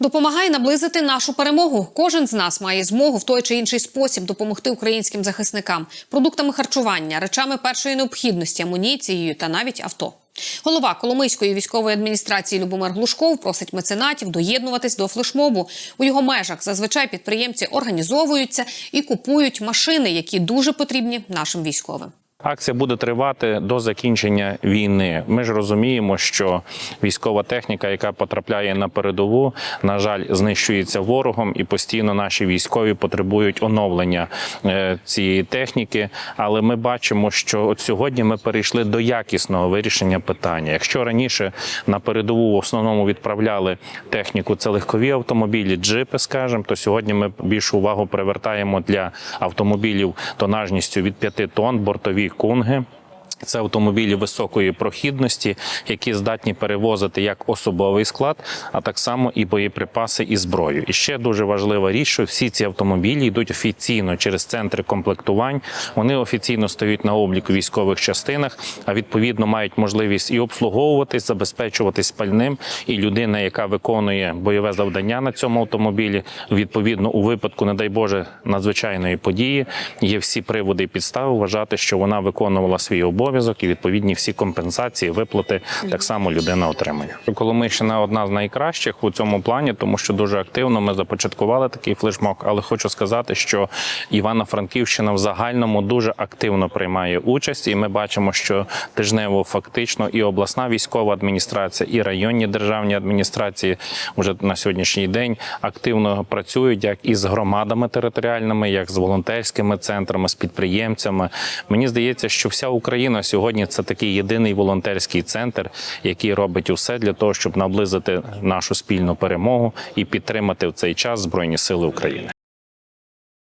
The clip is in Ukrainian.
Допомагає наблизити нашу перемогу. Кожен з нас має змогу в той чи інший спосіб допомогти українським захисникам продуктами харчування, речами першої необхідності, амуніцією та навіть авто. Голова Коломийської військової адміністрації Любомир Глушков просить меценатів доєднуватись до флешмобу. У його межах зазвичай підприємці організовуються і купують машини, які дуже потрібні нашим військовим. Акція буде тривати до закінчення війни. Ми ж розуміємо, що військова техніка, яка потрапляє на передову, на жаль, знищується ворогом, і постійно наші військові потребують оновлення е, цієї техніки. Але ми бачимо, що от сьогодні ми перейшли до якісного вирішення питання. Якщо раніше на передову в основному відправляли техніку, це легкові автомобілі, джипи, скажімо, то сьогодні ми більшу увагу привертаємо для автомобілів тонажністю від 5 тонн, бортові кунги. Це автомобілі високої прохідності, які здатні перевозити як особовий склад, а так само і боєприпаси і зброю. І ще дуже важлива річ, що всі ці автомобілі йдуть офіційно через центри комплектувань. Вони офіційно стають на облік у військових частинах, а відповідно мають можливість і обслуговуватись, забезпечуватись пальним. І людина, яка виконує бойове завдання на цьому автомобілі, відповідно у випадку, не дай Боже, надзвичайної події, є всі приводи і підстави вважати, що вона виконувала свій обов'язок і відповідні всі компенсації, виплати так само людина отримує. Коломийщина одна з найкращих у цьому плані, тому що дуже активно ми започаткували такий флешмоб. Але хочу сказати, що Івано-Франківщина в загальному дуже активно приймає участь, і ми бачимо, що тижнево фактично і обласна військова адміністрація, і районні державні адміністрації вже на сьогоднішній день активно працюють як із громадами територіальними, як з волонтерськими центрами, з підприємцями. Мені здається, що вся Україна сьогодні це такий єдиний волонтерський центр, який робить усе для того, щоб наблизити нашу спільну перемогу і підтримати в цей час Збройні Сили України.